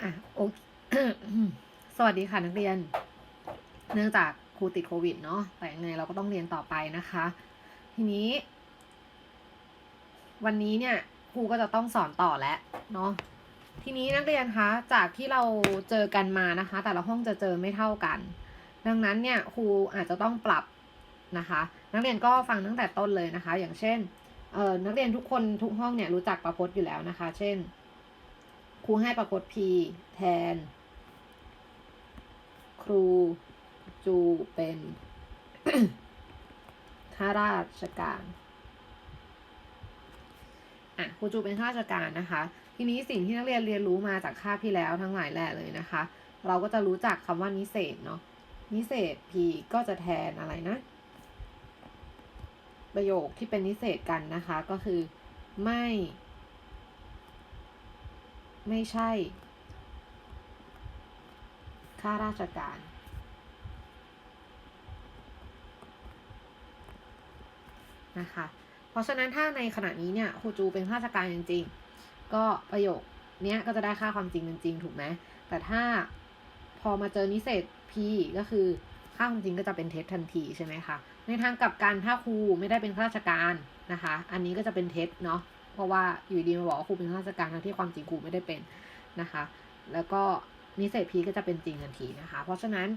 อะโอเคสวัสดีค่ะนักเรียน เนื่องจากครูติดโควิดเนาะแต่ยังไงเราก็ต้องเรียนต่อไปนะคะ ทีนี้ วันนี้เนี่ยครูก็จะต้องสอนต่อแล้วเนาะทีนี้นักเรียนคะจากที่เราเจอกันมานะคะ แต่ละห้องจะเจอไม่เท่ากัน ดังนั้นเนี่ยครูอาจจะต้องปรับนะคะ นักเรียนก็ฟังตั้งแต่ต้นเลยนะคะ อย่างเช่นเออนักเรียนทุกคนทุกห้องเนี่ยรู้จักประพจน์อยู่แล้วนะคะ เช่น ครูให้ประพจน์ P แทน ครูจูเป็นข้าราชการอะครูจูเป็นข้าราชการนะคะ ทีนี้สิ่งที่นักเรียนเรียนรู้มาจากคาบที่แล้วทั้งหลายแหล่เลยนะคะ เราก็จะรู้จักคำว่านิเศษเนาะนิเศษ P ก็จะแทนอะไรนะ ประโยคที่เป็นนิเศษกันนะคะก็คือไม่ ไม่ใช่ข้าราชการ นะคะ เพราะฉะนั้นถ้าในขณะนี้เนี่ยครูจูเป็นข้าราชการจริง ๆ ก็ประโยคเนี้ยก็จะได้ค่าความจริงจริง ๆ ถูกไหมแต่ถ้าพอมาเจอนิเศษ P ก็คือค่าความจริงก็จะเป็นเท็จทันทีใช่ไหมคะ ในทางกลับกันถ้าครูไม่ได้เป็นข้าราชการนะคะ อันนี้ก็จะเป็นเท็จเนาะ เพราะว่าอยู่ดีมาบอกว่าครูเป็นข้าราชการทั้งที่ความจริงครูไม่ได้เป็นนะคะ แล้วก็นิเศษ P ก็จะเป็นจริงทันทีนะคะ เพราะฉะนั้น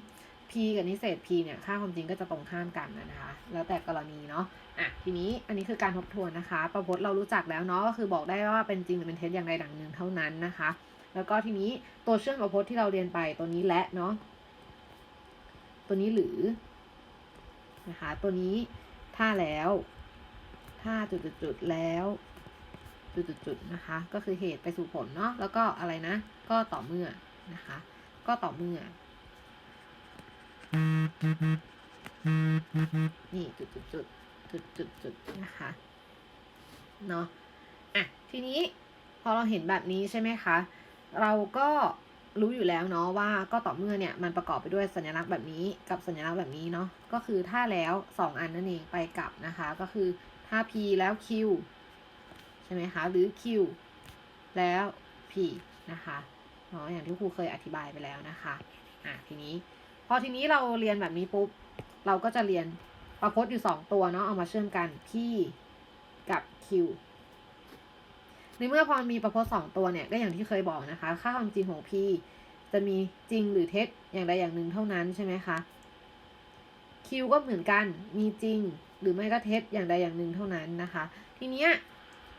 P กับนิเศษ P เนี่ย ค่าความจริงก็จะตรงข้ามกันนะคะ แล้วแต่กรณีเนาะ อะ ทีนี้ อันนี้คือการทบทวนนะคะ ประพจน์เรารู้จักแล้วเนาะ ก็คือบอกได้ว่าเป็นจริงหรือเป็นเท็จอย่างใดอย่างหนึ่งเท่านั้นนะคะ แล้วก็ทีนี้ตัวเชื่อมประพจน์ที่เราเรียนไปตัวนี้และเนาะ ตัวนี้หรือนะคะ ตัวนี้ถ้าแล้ว ถ้าจุดๆๆแล้ว จุดๆนะคะ ก็คือเหตุไปสู่ผลเนาะแล้วก็อะไรนะ ก็ต่อเมื่อนะคะ ก็ต่อเมื่อ นี่จุดจุดจุดจุดจุดจุดนะคะเนาะอะทีนี้พอเราเห็นแบบนี้ใช่ไหมคะ เราก็รู้อยู่แล้วเนาะว่าก็ต่อเมื่อเนี่ยมันประกอบไปด้วยสัญลักษณ์แบบนี้กับสัญลักษณ์แบบนี้เนาะก็คือถ้าแล้วสองอันนั่นเองไปกลับนะคะ ก็คือถ้า p แล้ว q ใช่ไหมคะ หรือ q แล้ว p นะคะเนาะอย่างที่ครูเคยอธิบายไปแล้วนะคะอะทีนี้พอทีนี้เราเรียนแบบนี้ปุ๊บ เราก็จะเรียนประพจน์อยู่สองตัวเนาะเอามาเชื่อมกัน p กับ q ในเมื่อพอมีประพจน์สองตัวเนี่ยก็อย่างที่เคยบอกนะคะ ค่าความจริงของ p จะมีจริงหรือเท็จอย่างใดอย่างหนึ่งเท่านั้นใช่ไหมคะ q ก็เหมือนกันมีจริงหรือไม่ก็เท็จอย่างใดอย่างหนึ่งเท่านั้นนะคะ ทีเนี้ย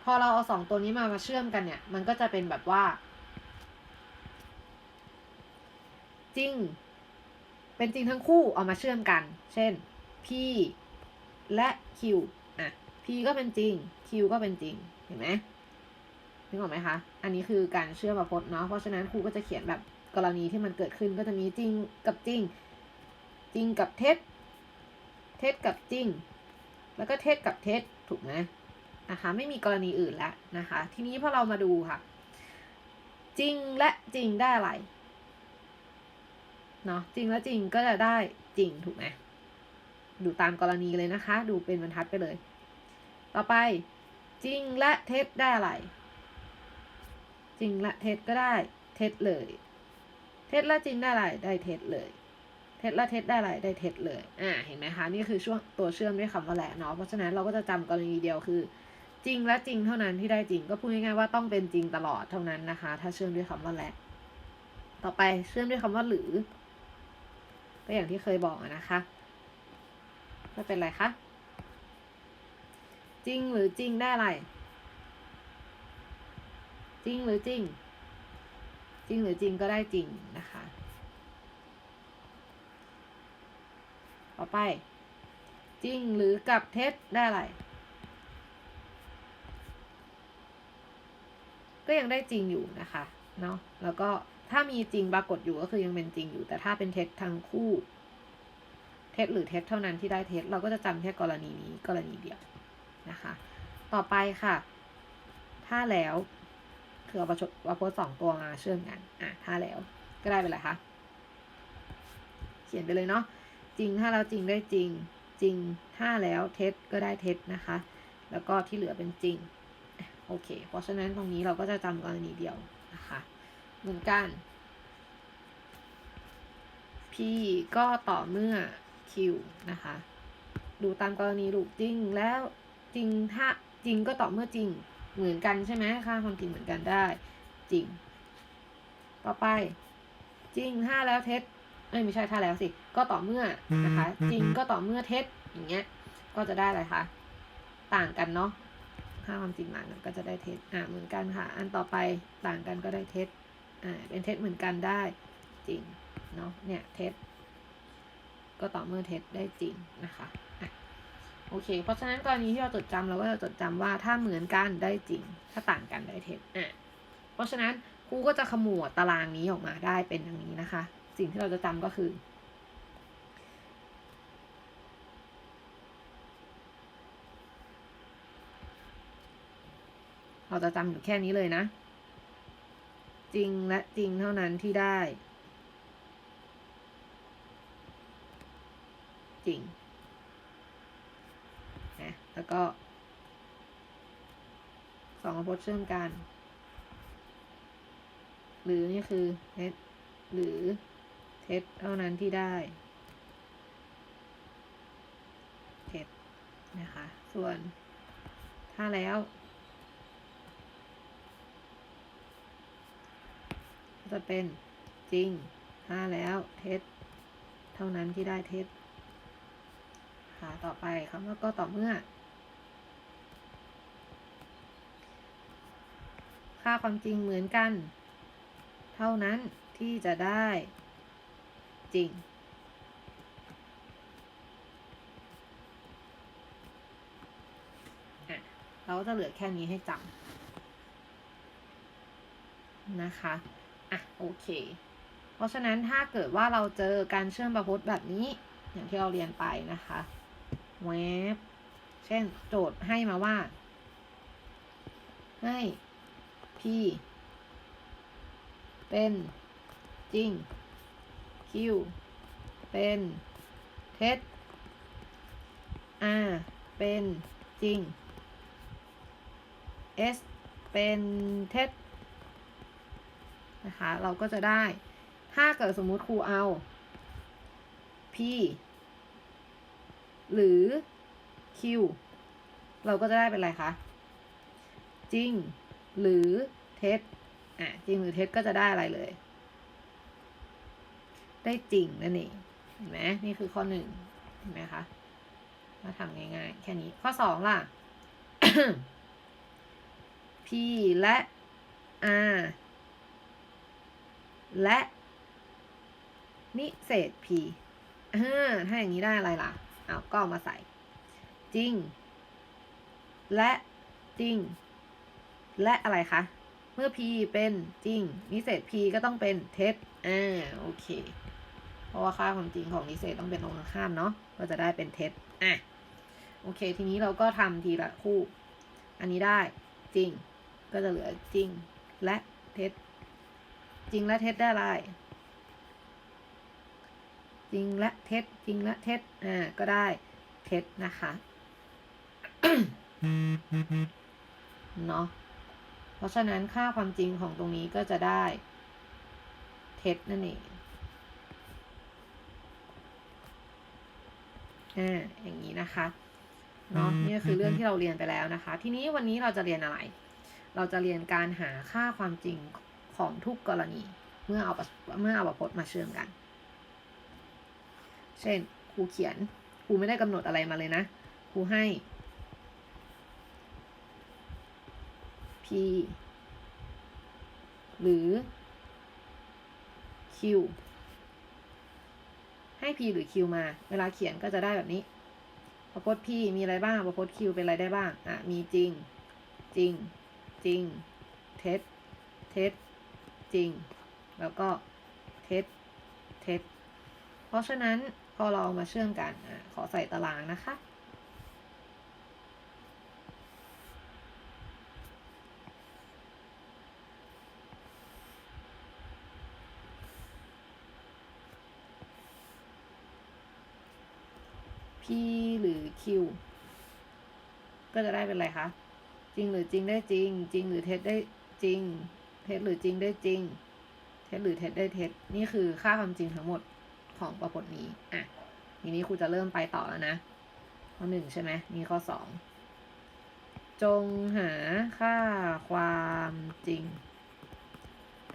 พอเราเอาสองตัวนี้มามาเชื่อมกันเนี่ย มันก็จะเป็นแบบว่า จริง เป็นจริงทั้งคู่เอามาเชื่อมกัน เช่น p และ q อะ p ก็เป็นจริง q ก็เป็นจริง เห็นไหมนึกออกไหมคะ อันนี้คือการเชื่อมประพจน์เนาะ เพราะฉะนั้นครูก็จะเขียนแบบกรณีที่มันเกิดขึ้นก็จะมีจริงกับจริง จริงกับเท็จ เท็จกับจริง แล้วก็เท็จกับเท็จ ถูกไหม นะคะ ไม่มีกรณีอื่นแล้วนะคะ ทีนี้พอเรามาดูค่ะ จริงและจริงได้อะไรเนาะจริงและจริงก็จะได้จริงถูกไหมดูตามกรณีเลยนะคะ ดูเป็นบรรทัดไปเลย ต่อไปจริงและเท็จได้อะไร จริงและเท็จก็ได้เท็จเลย เท็จและจริงได้อะไรได้เท็จเลย เท็จและเท็จได้อะไรได้เท็จเลย อ่าเห็นไหมคะ นี่คือช่วงตัวเชื่อมด้วยคำว่าและเนาะเพราะฉะนั้นเราก็จะจำกรณีเดียวคือ จริงและจริงเท่านั้นที่ได้จริงก็พูดง่ายๆว่าต้องเป็นจริงตลอดเท่านั้นนะคะ ถ้าเชื่อมด้วยคำว่าและ ต่อไปเชื่อมด้วยคำว่าหรือก็อย่างที่เคยบอกนะคะไม่เป็นไรคะจริงหรือจริงได้อะไร จริงหรือจริง จริงหรือจริงก็ได้จริงนะคะ ต่อไป จริงหรือกับเท็จได้อะไร ก็ยังได้จริงอยู่นะคะเนาะแล้วก็ถ้ามีจริงปรากฏอยู่ก็คือยังเป็นจริงอยู่ แต่ถ้าเป็นเท็จทั้งคู่ เท็จหรือเท็จเท่านั้นที่ได้เท็จเราก็จะจำแค่กรณีนี้กรณีเดียวนะคะ ต่อไปค่ะ ถ้าแล้วคือเอาประชดประพจน์สองตัวมาเชื่อมกันอะถ้าแล้วก็ได้ไปเลยคะเขียนไปเลยเนาะจริงถ้าแล้วจริงได้จริง จริงถ้าแล้วเท็จก็ได้เท็จนะคะ แล้วก็ที่เหลือเป็นจริง โอเค เพราะฉะนั้นตรงนี้เราก็จะจำกรณีเดียวนะคะเหมือนกัน p ก็ต่อเมื่อ q นะคะ ดูตามกรณีลูกจริงแล้วจริงถ้าจริงก็ต่อเมื่อจริงเหมือนกันใช่ไหมค่าความจริงเหมือนกันได้จริง ต่อไป จริงถ้าแล้วเท็จเอ้ยไม่ใช่ถ้าแล้วสิ ก็ต่อเมื่อนะคะ จริงก็ต่อเมื่อเท็จอย่างเงี้ย ก็จะได้อะไรคะ ต่างกันเนาะ ค่าความจริงต่างกันก็จะได้เท็จอ่าเหมือนกันค่ะ อันต่อไปต่างกันก็ได้เท็จอ่าเป็นเท็จเหมือนกันได้จริงเนาะเนี่ยเท็จก็ต่อเมื่อเท็จได้จริงนะคะอะโอเค เพราะฉะนั้นกรณีที่เราจดจำเราก็จะจดจำว่าถ้าเหมือนกันได้จริง ถ้าต่างกันได้เท็จอะเพราะฉะนั้นครูก็จะขมวดตารางนี้ออกมาได้เป็นอย่างนี้นะคะ สิ่งที่เราจะจำก็คือ เราจะจำอยู่แค่นี้เลยนะ จริงและจริงเท่านั้นที่ได้ จริงนะแล้วก็สองพจน์เชื่อมกัน หรือนี่คือเท็จหรือเท็จเท่านั้นที่ได้เท็จนะคะ ส่วนถ้าแล้ว จะเป็นจริงถ้าแล้วเท็จเท่านั้นที่ได้เท็จค่ะต่อไปคำว่าก็ต่อเมื่อ ค่าความจริงเหมือนกัน เท่านั้นที่จะได้จริงอะเราก็จะเหลือแค่นี้ให้จำนะคะ อะโอเค เพราะฉะนั้นถ้าเกิดว่าเราเจอการเชื่อมประพจน์แบบนี้ อย่างที่เราเรียนไปนะคะแวบเช่นโจทย์ให้มาว่า ให้ p เป็นจริง q เป็นเท็จ r เป็นจริง s เป็นเท็จ นะคะ เราก็จะได้ ถ้าเกิดสมมุติครูเอา p หรือ q เราก็จะได้เป็นอะไรคะ จริง หรือเท็จอะจริงหรือเท็จก็จะได้อะไรเลย ได้จริงนั่นเองเห็นไหมนี่คือข้อหนึ่งเห็นไหมคะมาทำง่ายๆ แค่นี้ข้อสองล่ะ p และ r และนิเศษ p อ่าถ้าอย่างนี้ได้อะไรล่ะเอาก็เอามาใส่ จริง และจริง และอะไรคะ เมื่อ p เป็นจริง นิเศษ p ก็ต้องเป็นเท็จอ่าโอเค เพราะว่าค่าความจริงของนิเศษต้องเป็นตรงข้ามเนาะก็จะได้เป็นเท็จอะโอเค ทีนี้เราก็ทำทีละคู่ อันนี้ได้จริง ก็จะเหลือจริง และเท็จ จริงและเท็จได้อะไรจริงและเท็จจริงและเท็จอ่าก็ได้เท็จนะคะเนาะเพราะฉะนั้นค่าความจริงของตรงนี้ก็จะได้ เท็จนั่นเองอ่าอย่างนี้นะคะเนาะนี่คือเรื่องที่เราเรียนไปแล้วนะคะ ทีนี้วันนี้เราจะเรียนอะไร เราจะเรียนการหาค่าความจริง ของทุกกรณี เมื่อเอาเมื่อเอาประพจน์มาเชื่อมกัน เช่นครูเขียนครูไม่ได้กำหนดอะไรมาเลยนะครูให้ p หรือ q ให้ p หรือ q มา เวลาเขียนก็จะได้แบบนี้ประพจน์ p มีอะไรบ้างประพจน์ q เป็นอะไรได้บ้าง อะ มีจริง จริง จริง เท็จ เท็จ จริง แล้วก็เท็จเท็จเพราะฉะนั้นพอเราเอามาเชื่อมกันอขอใส่ตารางนะคะ p หรือ q ก็จะได้เป็นอะไรคะ จริงหรือจริงได้จริง จริงหรือเท็จได้จริง เท็จหรือจริงได้จริง เท็จหรือเท็จได้เท็จ นี่คือค่าความจริงทั้งหมดของประพจน์นี้ อะ ทีนี้ครูจะเริ่มไปต่อแล้วนะ ข้อหนึ่งใช่ไหมมีข้อสอง จงหาค่าความจริง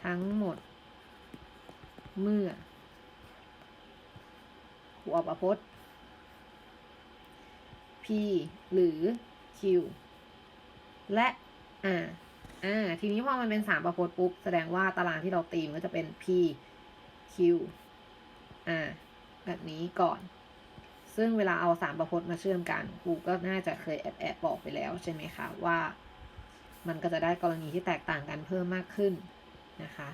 ทั้งหมด เมื่อครูออกประพจน์ P หรือ Q และ R อ่าทีนี้พอมันเป็นสามประพจน์ปุ๊บแสดงว่าตารางที่เราตีมนก็จะเป็น P Q R แบบนี้ก่อน ซึ่งเวลาเอาสามประพจน์มาเชื่อมกันครูก็น่าจะเคยแอบแอบบอกไปแล้วใช่ไหมคะว่า มันก็จะได้กรณีที่แตกต่างกันเพิ่มมากขึ้นนะคะ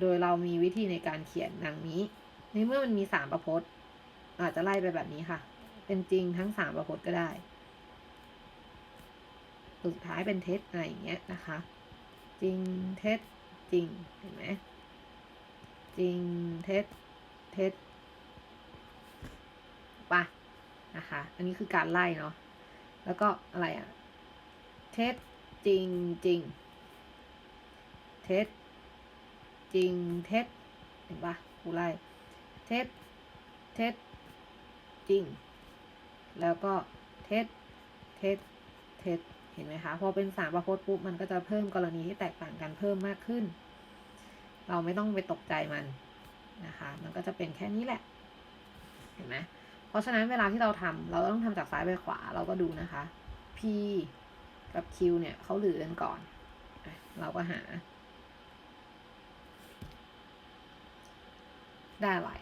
โดยเรามีวิธีในการเขียนดังนี้ ในเมื่อมันมีสามประพจน์ อาจจะไล่ไปแบบนี้ค่ะ เป็นจริงทั้งสามประพจน์ก็ได้ สุดท้ายเป็นเท็จอะไรอย่างเงี้ยนะคะ จริงเท็จจริงเห็นไหมจริงเท็จเท็จปะนะคะ อันนี้คือการไล่เนาะแล้วก็อะไรอะเท็จจริงจริงเท็จจริงเท็จเห็นปะกูไล่เท็จเท็จจริง แล้วก็เท็จเท็จเท็จ ห็นไหมคะพอเป็นสามประพจน์ปุ๊บมันก็จะเพิ่มกรณีที่แตกต่างกันเพิ่มมากขึ้น เราไม่ต้องไปตกใจมันนะคะ มันก็จะเป็นแค่นี้แหละ เห็นไหมเพราะฉะนั้นเวลาที่เราทำเราต้องทำจากซ้ายไปขวาเราก็ดูนะคะ P กับ Q เนี่ยเขาหรือกันก่อน เราก็หา ได้อะไร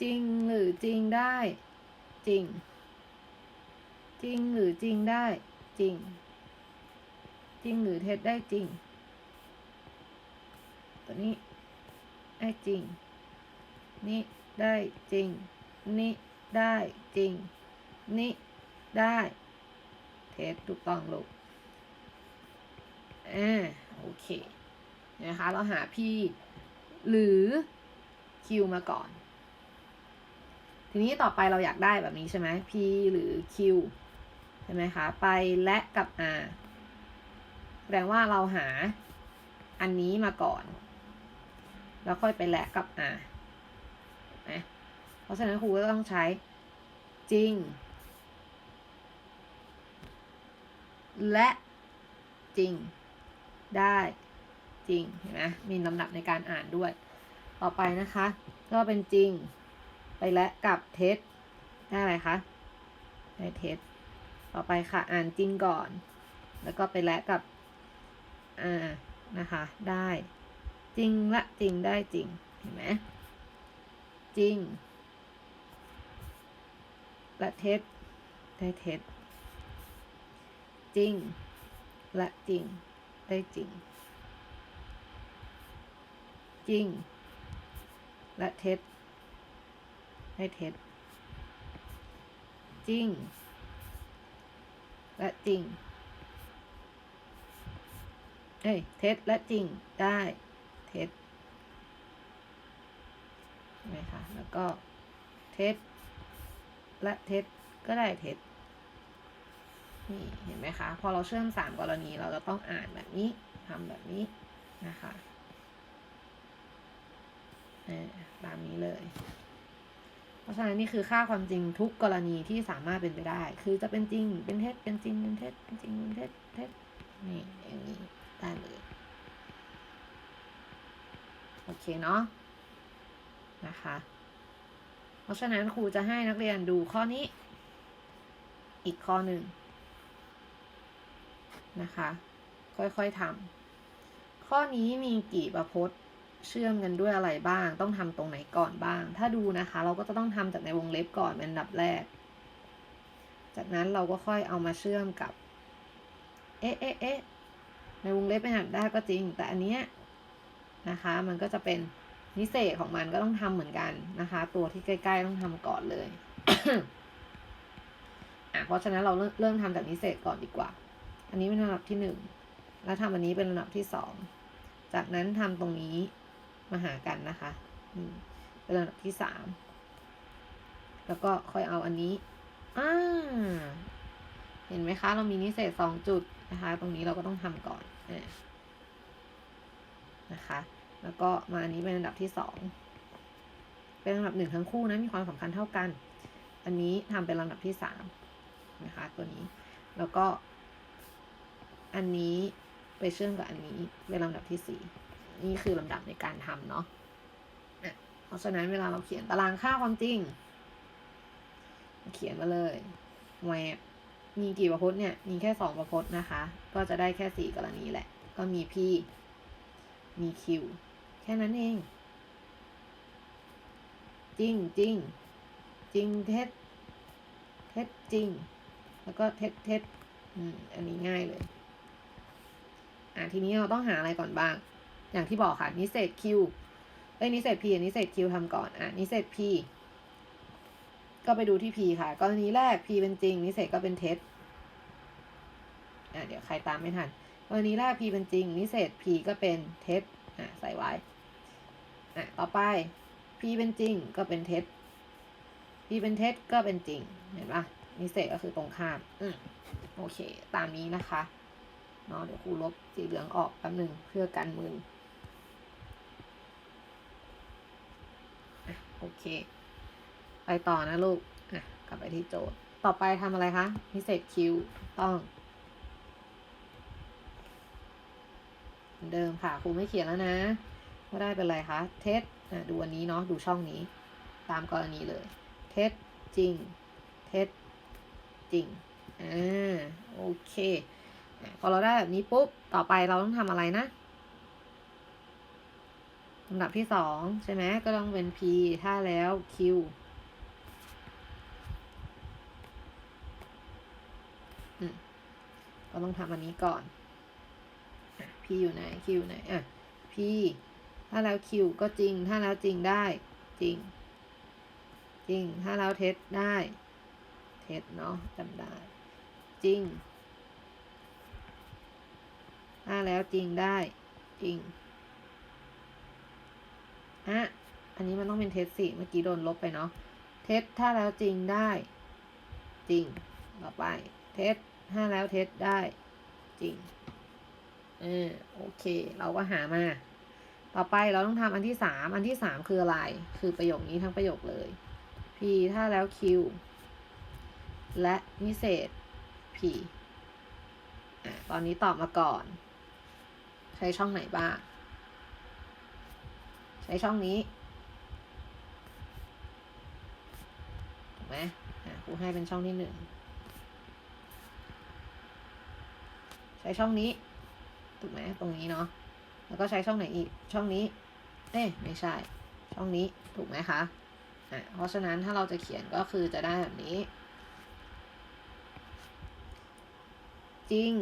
จริงหรือจริงได้จริง จริงหรือจริงได้จริง จริงหรือเท็จได้จริง ตัวนี้ได้จริง นี่ได้จริง นี่ได้จริง นี่ได้เทสถูกต้องลูกอ่าโอเคนะคะเราหา P หรือ Q มาก่อน ทีนี้ต่อไปเราอยากได้แบบนี้ใช่ไหม P หรือ Q ใช่ไหมคะไปและกับ R แสดงว่าเราหาอันนี้มาก่อน แล้วค่อยไปและกับ R นะเพราะฉะนั้นครูก็ต้องใช้จริง และจริง ได้จริงเห็นไหมมีลำดับในการอ่านด้วย ต่อไปนะคะ ก็เป็นจริง ไปและกับเท็จได้อะไรคะได้เท็จ ต่อไปค่ะอ่านจริงก่อน แล้วก็ไปและกับอ่านะคะ ได้ จริงละจริงได้จริงเห็นไหมจริง และเท็จได้เท็จจริง และจริงได้จริง จริง และเท็จได้เท็จจริง และจริง เอ้ยเท็จและจริงได้ เท็จใช่ไหมคะแล้วก็เท็จและเท็จก็ได้เท็จนี่เห็นไหมคะ พอเราเชื่อมสามกรณีเราจะต้องอ่านแบบนี้ทำแบบนี้นะคะตามนี้เลย เพราะฉะนั้นนี่คือค่าความจริงทุกกรณีที่สามารถเป็นไปได้ คือจะเป็นจริง เป็นเท็จ เป็นจริง เป็นเท็จ เป็นจริง เป็นเท็จ เท็จ นี่อย่างนี้ได้เลยโอเคเนาะนะคะ เพราะฉะนั้นครูจะให้นักเรียนดูข้อนี้ อีกข้อหนึ่งนะคะ ค่อยๆทำข้อนี้มีกี่ประพจน์ เชื่อมกันด้วยอะไรบ้าง ต้องทำตรงไหนก่อนบ้าง ถ้าดูนะคะ เราก็จะต้องทำจากในวงเล็บก่อนเป็นอันดับแรก จากนั้นเราก็ค่อยเอามาเชื่อมกับ เอ๊ะเอ๊ะเอ๊ะในวงเล็บเป็นอันดับแรกก็จริง แต่อันเนี้ยนะคะ มันก็จะเป็นนิเศษของมันก็ต้องทำเหมือนกันนะคะ ตัวที่ใกล้ ๆ ต้องทำก่อนเลยอะเพราะฉะนั้นเราเริ่มทำจากนิเศษก่อนดีกว่า อันนี้เป็นระดับที่หนึ่งแล้วทำอันนี้เป็นระดับที่สองจากนั้นทำตรงนี้ มาหากันนะคะเป็นระดับที่สามแล้วก็ค่อยเอาอันนี้อ่าเห็นไหมคะ เรามีนิเศษสองจุดนะคะ ตรงนี้เราก็ต้องทำก่อนนะคะ แล้วก็มาอันนี้เป็นอันดับที่สองเป็นลำดับหนึ่งทั้งคู่นะมีความสำคัญเท่ากัน อันนี้ทำเป็นลำดับที่สามนะคะตัวนี้ แล้วก็ อันนี้ไปเชื่อมกับอันนี้เป็นลำดับที่สี่ นี่คือลำดับในการทำเนาะอะเพราะฉะนั้นเวลาเราเขียนตารางค่าความจริง เขียนมาเลยแหวมีกี่ประพจน์เนี่ย มีแค่สองประพจน์นะคะ ก็จะได้แค่สี่กรณีแหละ ก็มี P มี Q แค่นั้นเอง จริงจริงจริงเท็จเท็จจริง แล้วก็เท็จเท็จอันนี้ง่ายเลย อะทีนี้เราต้องหาอะไรก่อนบ้าง อย่างที่บอกค่ะ นิเศษ Q เอ้ยนิเศษ P นิเศษ Q ทำก่อน อะ นิเศษ P ก็ไปดูที่ P ค่ะ กรณีแรก P เป็นจริง นิเศษก็เป็นเท็จ อะ เดี๋ยวใครตามไม่ทัน กรณีแรก P เป็นจริง นิเศษ P ก็เป็นเท็จ อะ ใส่ไว้ อะ ต่อไป P เป็นจริง ก็เป็นเท็จ P เป็นเท็จ ก็เป็นจริง เห็นปะนิเศษก็คือตรงข้าม อืมโอเค ตามนี้นะคะ เนาะ เดี๋ยวครูลบสีเหลืองออกแป๊บหนึ่งเพื่อกันมืออะ โอเค ไปต่อนะลูก อะ กลับไปที่โจทย์ ต่อไปทำอะไรคะ พิเศษคิวต้อง เดิมค่ะ ครูไม่เขียนแล้วนะว่ได้เป็นไรคะ เท็จอะดูอันนี้เนาะ ดูช่องนี้ ตามกรณีเลย เท็จจริง เท็จจริง อ่า โอเค พอเราได้แบบนี้ปุ๊บ ต่อไปเราต้องทำอะไรนะ ลำดับที่สองใช่ไหมก็ต้องเป็น P ถ้าแล้ว Q ก็ต้องทำอันนี้ก่อน P อยู่ไหน Q อยู่ไหนอะ P ถ้าแล้ว Q ก็จริง ถ้าแล้วจริงได้ จริง จริง ถ้าแล้วเท็จได้ เท็จเนาะจำได้ จริง ถ้าแล้วจริงได้ จริง อะอันนี้มันต้องเป็นเท็จสิเมื่อกี้โดนลบไปเนาะเท็จถ้าแล้วจริงได้ จริงต่อไป เท็จถ้าแล้วเท็จได้ จริงเออโอเค เราก็หามา ต่อไปเราต้องทำอันที่สามอันที่สามคืออะไร คือประโยคนี้ทั้งประโยคเลย P ถ้าแล้ว Q และนิเศษ P อะตอนนี้ตอบมาก่อน ใช้ช่องไหนบ้าง ใช้ช่องนี้ถูกไหมอะครูให้เป็นช่องที่หนึ่งใช้ช่องนี้ถูกไหมตรงนี้เนาะแล้วก็ใช้ช่องไหนอีกช่องนี้เอ๊ะไม่ใช่ ช่องนี้ถูกไหมคะอะเพราะฉะนั้นถ้าเราจะเขียนก็คือจะได้แบบนี้ จริง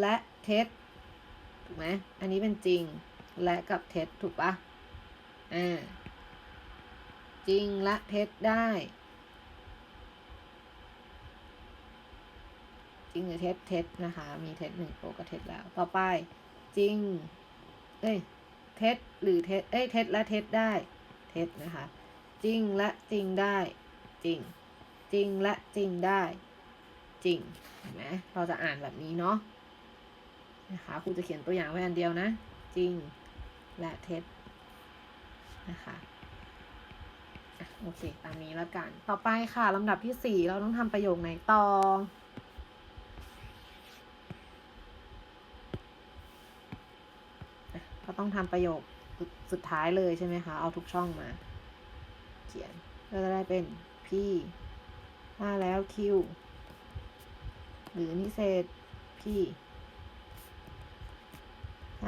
และเท็จถูกไหมอันนี้เป็นจริง และกับเท็จถูกปะอ่าจริงและเท็จได้ จริงหรือเท็จเท็จนะคะ มีเท็จหนึ่งตัวก็เท็จแล้ว ต่อไปจริง เอ้ยเท็จหรือเท็จเอ้ยเท็จและเท็จได้ เท็จนะคะ จริงและจริงได้ จริง จริงและจริงได้ จริงเห็นไหมเราจะอ่านแบบนี้เนาะนะคะครูจะเขียนตัวอย่างไว้อันเดียวนะ จริง และเท็จนะคะโอเค ตามนี้แล้วกัน ต่อไปค่ะลำดับที่สี่เราต้องทำประโยคไหนต่อ ก็ต้องทำประโยคสุดท้ายเลยใช่ไหมคะ เอาทุกช่องมา เขียน ก็จะได้เป็น P มาแล้ว Q หรือนิเศษ P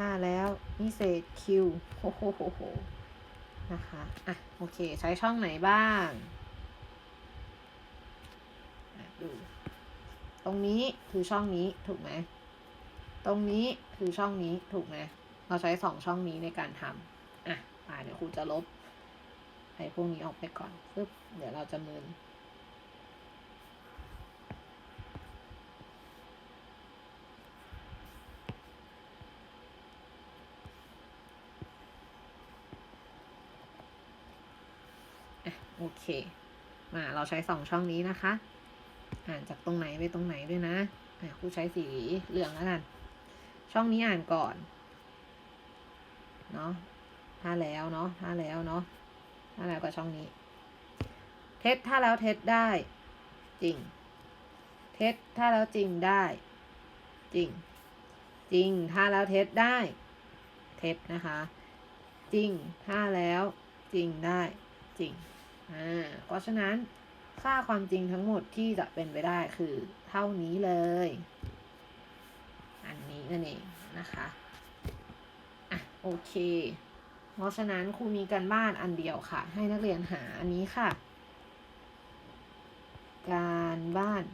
ห้าแล้วนิเศษ Q โอ้โหโหโหนะคะ อะ โอเค ใช้ช่องไหนบ้างดู ตรงนี้คือช่องนี้ถูกไหม ตรงนี้คือช่องนี้ถูกไหม เราใช้สองช่องนี้ในการทำอะ อ่าเดี๋ยวครูจะลบไอ้พวกนี้ออกไปก่อนปึ๊บเดี๋ยวเราจะมืน โอเค มาเราใช้สองช่องนี้นะคะ อ่านจากตรงไหนไปตรงไหนด้วยนะอะครูใช้สีเหลืองแล้วกัน ช่องนี้อ่านก่อน เนาะถ้าแล้วเนาะถ้าแล้วเนาะถ้าแล้วก็ช่องนี้ เท็จถ้าแล้วเท็จได้ จริง เท็จถ้าแล้วจริงได้ จริง จริง ถ้าแล้วเท็จได้ เท็จนะคะ จริง ถ้าแล้วจริงได้จริง อ่าเพราะฉะนั้นค่าความจริงทั้งหมดที่จะเป็นไปได้คือเท่านี้เลย อันนี้นั่นเองนะคะอะโอเค เพราะฉะนั้นครูมีการบ้านอันเดียวค่ะ ให้นักเรียนหาอันนี้ค่ะ การบ้าน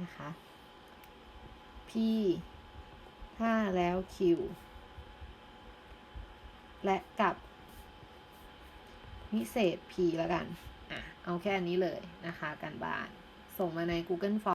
นะคะ P ห้าแล้ว Q และกับ นิเศษ P แล้วกัน อะ เอาแค่นี้เลยนะคะ การบ้าน ส่งมาใน Google Form